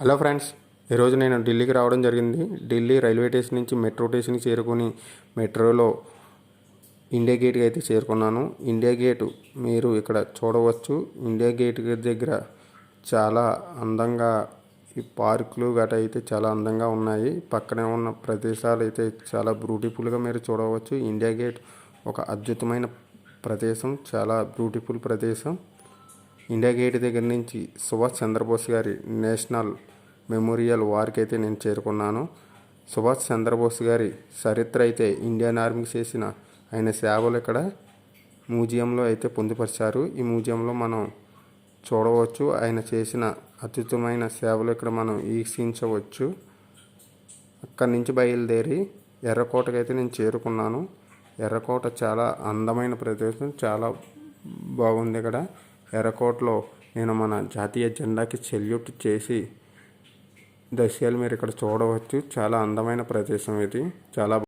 Hello friends ఈరోజు నేను ఢిల్లీకి రావడం జరిగింది. ఢిల్లీ రైల్వే స్టేషన్ నుంచి మెట్రో స్టేషన్కి చేరుకొని మెట్రోలో ఇండియా గేట్కి అయితే చేరుకున్నాను. ఇండియా గేటు మీరు ఇక్కడ చూడవచ్చు. ఇండియా గేట్ దగ్గర చాలా అందంగా ఈ పార్కులు గట అయితే చాలా అందంగా ఉన్నాయి. పక్కనే ఉన్న ప్రదేశాలు అయితే చాలా బ్యూటిఫుల్గా మీరు చూడవచ్చు. ఇండియా గేట్ ఒక అద్భుతమైన ప్రదేశం చాలా బ్యూటిఫుల్ ప్రదేశం. ఇండియా గేట్ దగ్గర నుంచి సుభాష్ చంద్రబోస్ గారి నేషనల్ మెమోరియల్ వార్కి అయితే నేను చేరుకున్నాను. సుభాష్ చంద్రబోస్ గారి చరిత్ర అయితే ఇండియన్ ఆర్మీకి చేసిన ఆయన సేవలు ఇక్కడ మ్యూజియంలో అయితే పొందుపరిచారు. ఈ మ్యూజియంలో మనం చూడవచ్చు ఆయన చేసిన అద్భుతమైన సేవలు ఇక్కడ మనం వీక్షించవచ్చు. అక్కడి నుంచి బయలుదేరి ఎర్రకోటకి అయితే నేను చేరుకున్నాను. ఎర్రకోట చాలా అందమైన ప్రదేశం చాలా బాగుంది ఇక్కడ. ఎర్రకోటలో నేను మన జాతీయ జెండాకి సెల్యూట్ చేసి దృశ్యాలు మీరు ఇక్కడ చూడవచ్చు. చాలా అందమైన ప్రదేశం ఇది. చాలా